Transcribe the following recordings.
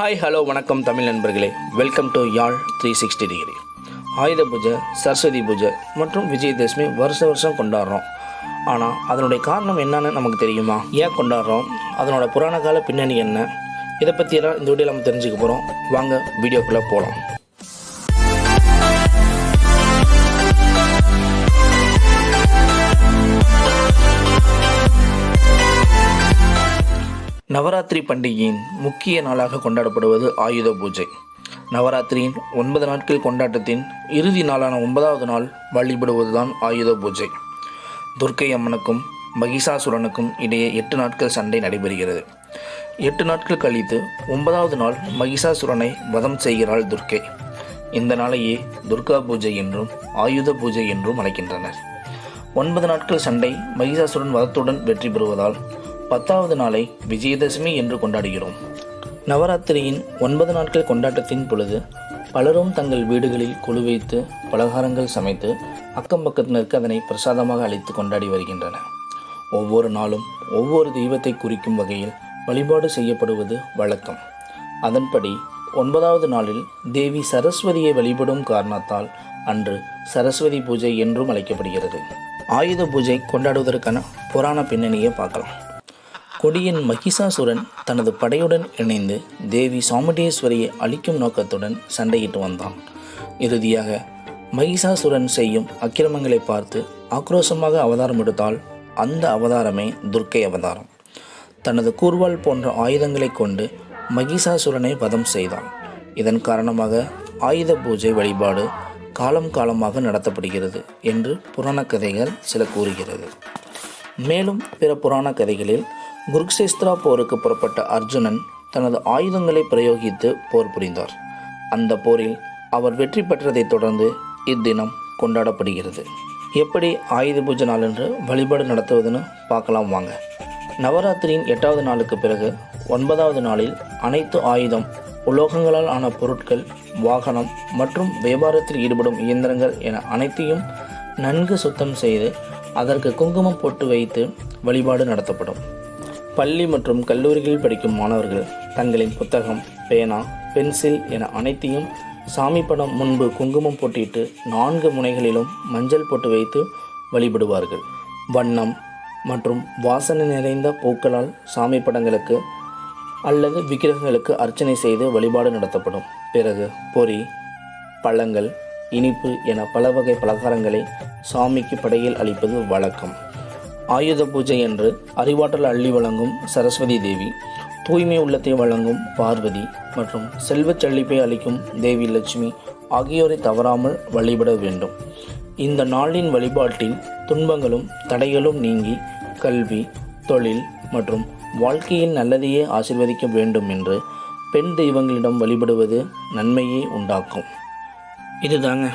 Hi hello வணக்கம் தமிழ் நண்பர்களே. Welcome to Yaazh three sixty degree Ayudha Puja Saraswathi பூஜை மற்றும் விஜயதசமி வருஷ வருஷம் கொண்டாடுறோம். ஆனால் அதனுடைய காரணம் என்னன்னு நமக்கு தெரியுமா? ஏன் கொண்டாடுறோம்? அதனோட புராண கால பின்னணி என்ன? இதை பற்றியெல்லாம் இந்த வீடியோ நம்ம தெரிஞ்சுக்க போகிறோம் வாங்க வீடியோக்குள்ளே போகலாம் நவராத்திரி பண்டிகையின் முக்கிய நாளாக கொண்டாடப்படுவது ஆயுத பூஜை. நவராத்திரியின் ஒன்பது நாட்கள் கொண்டாட்டத்தின் இறுதி நாளான ஒன்பதாவது நாள் வழிபடுவதுதான் ஆயுத பூஜை. துர்க்கை அம்மனுக்கும் மகிஷாசுரனுக்கும் இடையே எட்டு நாட்கள் சண்டை நடைபெறுகிறது. எட்டு நாட்கள் கழித்து ஒன்பதாவது நாள் மகிஷாசுரனை வதம் செய்கிறாள் துர்க்கை. இந்த நாளையே துர்கா பூஜை என்றும் ஆயுத பூஜை என்றும் அழைக்கின்றனர். ஒன்பது நாட்கள் சண்டை மகிஷாசுரன் வதத்துடன் வெற்றி பெறுவதால் பத்தாவது நாளை விஜயதசமி என்று கொண்டாடுகிறோம். நவராத்திரியின் ஒன்பது நாட்கள் கொண்டாட்டத்தின் பொழுது பலரும் தங்கள் வீடுகளில் குழு வைத்து பலகாரங்கள் சமைத்து அக்கம் பக்கத்தினருக்கு அதனை பிரசாதமாக அளித்து கொண்டாடி வருகின்றன ஒவ்வொரு நாளும் ஒவ்வொரு தெய்வத்தை குறிக்கும் வகையில் வழிபாடு செய்யப்படுவது வழக்கம். அதன்படி ஒன்பதாவது நாளில் தேவி சரஸ்வதியை வழிபடும் காரணத்தால் அன்று சரஸ்வதி பூஜை என்றும் அழைக்கப்படுகிறது. ஆயுத பூஜை கொண்டாடுவதற்கான புராண பின்னணியை பார்க்கலாம். கொடியின் மகிஷாசுரன் தனது படையுடன் இணைந்து தேவி சாமுண்டேஸ்வரியை அழிக்கும் நோக்கத்துடன் சண்டையிட்டு வந்தான். இறுதியாக மகிஷாசுரன் செய்யும் அக்கிரமங்களை பார்த்து ஆக்ரோஷமாக அவதாரம் எடுத்தால் அந்த அவதாரமே துர்க்கை அவதாரம். தனது கூர்வாள் போன்ற ஆயுதங்களை கொண்டு மகிஷாசுரனை வதம் செய்தான். இதன் காரணமாக ஆயுத பூஜை வழிபாடு காலம் காலமாக நடத்தப்படுகிறது என்று புராண கதைகள் சில கூறுகிறது. மேலும் பிற புராண கதைகளில் குருக்ஷேஸ்திரா போருக்கு புறப்பட்ட அர்ஜுனன் தனது ஆயுதங்களை பிரயோகித்து போர் புரிந்தார். அந்த போரில் அவர் வெற்றி பெற்றதைத் தொடர்ந்து இத்தினம் கொண்டாடப்படுகிறது. எப்படி ஆயுத பூஜை நாளன்று வழிபாடு நடத்துவதுன்னு பார்க்கலாம் வாங்க. நவராத்திரியின் எட்டாவது நாளுக்கு பிறகு ஒன்பதாவது நாளில் அனைத்து ஆயுதம் உலோகங்களால் ஆன பொருட்கள் வாகனம் மற்றும் வியாபாரத்தில் ஈடுபடும் இயந்திரங்கள் என அனைத்தையும் நன்கு சுத்தம் செய்து அதற்கு குங்குமம் போட்டு வைத்து வழிபாடு நடத்தப்படும். பள்ளி மற்றும் கல்லூரிகளில் படிக்கும் மாணவர்கள் தங்களின் புத்தகம் பேனா பென்சில் என அனைத்தையும் சாமி படம் முன்பு குங்குமம் போட்டிட்டு நான்கு முனைகளிலும் மஞ்சள் போட்டு வைத்து வழிபடுவார்கள். வண்ணம் மற்றும் வாசனை நிறைந்த பூக்களால் சாமி படங்களுக்கு அல்லது விக்கிரகங்களுக்கு அர்ச்சனை செய்து வழிபாடு நடத்தப்படும். பிறகு பொரி பழங்கள் இனிப்பு என பல வகை பலகாரங்களை சாமிக்கு படையில் அளிப்பது வழக்கம். ஆயுத பூஜை என்று அறிவாற்றல் அள்ளி வழங்கும் சரஸ்வதி தேவி தூய்மை உள்ளத்தை வழங்கும் பார்வதி மற்றும் செல்வச் செழிப்பை அளிக்கும் தேவி லட்சுமி ஆகியோரை தவறாமல் வழிபட வேண்டும். இந்த நாளின் வழிபாட்டில் துன்பங்களும் தடைகளும் நீங்கி கல்வி தொழில் மற்றும் வாழ்க்கையில் நல்லதையே ஆசிர்வதிக்க வேண்டும் என்று பெண் தெய்வங்களிடம் வழிபடுவது நன்மையை உண்டாக்கும். இதுதாங்க.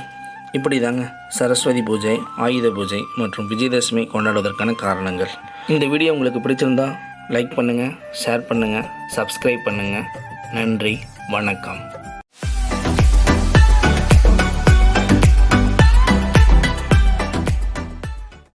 இப்படி தாங்க சரஸ்வதி பூஜை ஆயுத பூஜை மற்றும் விஜயதசமி கொண்டாடுவதற்கான காரணங்கள். இந்த வீடியோ உங்களுக்கு பிடிச்சிருந்தா லைக் பண்ணுங்கள் ஷேர் பண்ணுங்கள் சப்ஸ்கிரைப் பண்ணுங்கள் நன்றி வணக்கம்.